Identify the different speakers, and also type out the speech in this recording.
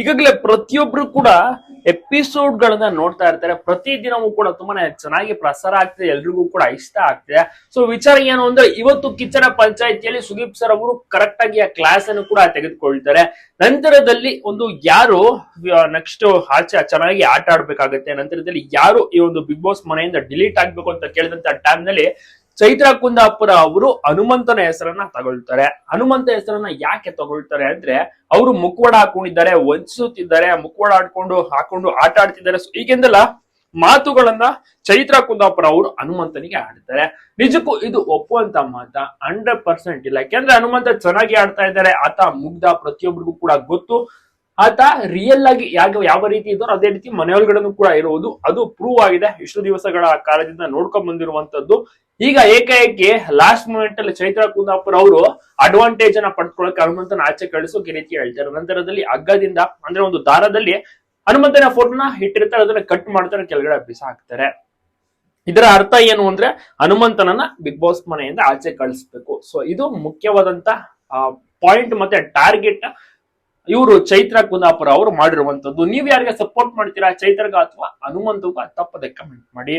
Speaker 1: ಈಗಾಗಲೇ ಪ್ರತಿಯೊಬ್ರು ಕೂಡ ಎಪಿಸೋಡ್ ಗಳನ್ನ ನೋಡ್ತಾ ಇರ್ತಾರೆ. ಪ್ರತಿ ದಿನವೂ ಕೂಡ ತುಂಬಾನೇ ಚೆನ್ನಾಗಿ ಪ್ರಸಾರ ಆಗ್ತಿದೆ, ಎಲ್ರಿಗೂ ಕೂಡ ಇಷ್ಟ ಆಗ್ತಿದೆ. ಸೊ ವಿಚಾರ ಏನು ಅಂದ್ರೆ, ಇವತ್ತು ಕಿಚ್ಚನ ಪಂಚಾಯತಿಯಲ್ಲಿ ಸುದೀಪ್ ಸರ್ ಅವರು ಕರೆಕ್ಟ್ ಆಗಿ ಆ ಕ್ಲಾಸ್ ಅನ್ನು ಕೂಡ ತೆಗೆದುಕೊಳ್ತಾರೆ. ನಂತರದಲ್ಲಿ ಒಂದು ಯಾರು ನೆಕ್ಸ್ಟ್ ಆಚೆ ಚೆನ್ನಾಗಿ ಆಟ ಆಡ್ಬೇಕಾಗತ್ತೆ, ನಂತರದಲ್ಲಿ ಯಾರು ಈ ಒಂದು ಬಿಗ್ ಬಾಸ್ ಮನೆಯಿಂದ ಡಿಲೀಟ್ ಆಗ್ಬೇಕು ಅಂತ ಕೇಳಿದಂತ ಟೈಮ್ನಲ್ಲಿ ಚೈತ್ರ ಕುಂದಾಪುರ ಅವರು ಹನುಮಂತನ ಹೆಸರನ್ನ ತಗೊಳ್ತಾರೆ. ಹನುಮಂತ ಹೆಸರನ್ನ ಯಾಕೆ ತಗೊಳ್ತಾರೆ ಅಂದ್ರೆ ಅವರು ಮುಖವಾಡ ಹಾಕೊಂಡಿದ್ದಾರೆ, ವಂಚಿಸುತ್ತಿದ್ದಾರೆ ಮುಖವಾಡ ಹಾಕೊಂಡು ಹಾಕೊಂಡು ಆಟ ಆಡ್ತಿದ್ದಾರೆ. So, ಹೀಗೆಂದೆಲ್ಲ ಮಾತುಗಳನ್ನ ಚೈತ್ರ ಕುಂದಾಪುರ ಅವರು ಹನುಮಂತನಿಗೆ ಆಡ್ತಾರೆ ನಿಜಕ್ಕೂ ಇದು ಒಪ್ಪುವಂತ ಮಾತ ಹಂಡ್ರೆಡ್ ಪರ್ಸೆಂಟ್ ಇಲ್ಲ. ಯಾಕೆಂದ್ರೆ ಹನುಮಂತ ಚೆನ್ನಾಗಿ ಆಡ್ತಾ ಇದ್ದಾರೆ. ಆತ ಮುಗ್ಧ ಪ್ರತಿಯೊಬ್ಬರಿಗೂ ಕೂಡ ಗೊತ್ತು. ಆತ ರಿಯಲ್ ಆಗಿ ಯಾವ ಯಾವ ರೀತಿ ಇದ್ದಾರೋ ಅದೇ ರೀತಿ ಮನೆಯೊಳಗಡೆನೂ ಕೂಡ ಇರುವುದು. ಅದು ಪ್ರೂವ್ ಆಗಿದೆ. ಇಷ್ಟು ದಿವಸಗಳ ಕಾಲದಿಂದ ನೋಡ್ಕೊಂಡ್ ಬಂದಿರುವಂತದ್ದು. ಈಗ ಏಕಾಏಕಿ ಲಾಸ್ಟ್ ಮೂಮೆಂಟ್ ಅಲ್ಲಿ ಚೈತ್ರ ಕುಂದಾಪುರ ಅವರು ಅಡ್ವಾಂಟೇಜ್ ಅನ್ನ ಪಡ್ಕೊಳ್ಳೋಕೆ ಹನುಮಂತನ ಆಚೆ ಕಳಿಸೋಕೆ ರೀತಿ ಹೇಳ್ತಾರೆ. ನಂತರದಲ್ಲಿ ಹಗ್ಗದಿಂದ ಅಂದ್ರೆ ಒಂದು ದಾರದಲ್ಲಿ ಹನುಮಂತನ ಫೋಟೋನ ಇಟ್ಟಿರ್ತಾರೆ, ಅದನ್ನ ಕಟ್ ಮಾಡ್ತಾರೆ, ಕೆಳಗಡೆ ಬಿಸಾಕ್ತಾರೆ ಇದರ ಅರ್ಥ ಏನು ಅಂದ್ರೆ ಹನುಮಂತನನ್ನ ಬಿಗ್ ಬಾಸ್ ಮನೆಯಿಂದ ಆಚೆ ಕಳಿಸ್ಬೇಕು. ಸೊ ಇದು ಮುಖ್ಯವಾದಂತ ಪಾಯಿಂಟ್ ಮತ್ತೆ ಟಾರ್ಗೆಟ್ ಇವರು ಚೈತ್ರ ಕುಂದಾಪುರ ಅವರು ಮಾಡಿರುವಂತದ್ದು ನೀವ್ ಯಾರಿಗೆ ಸಪೋರ್ಟ್ ಮಾಡ್ತೀರಾ, ಚೈತ್ರಗ ಅಥವಾ ಹನುಮಂತಗ ತಪ್ಪದೆ ಕಮೆಂಟ್ ಮಾಡಿ.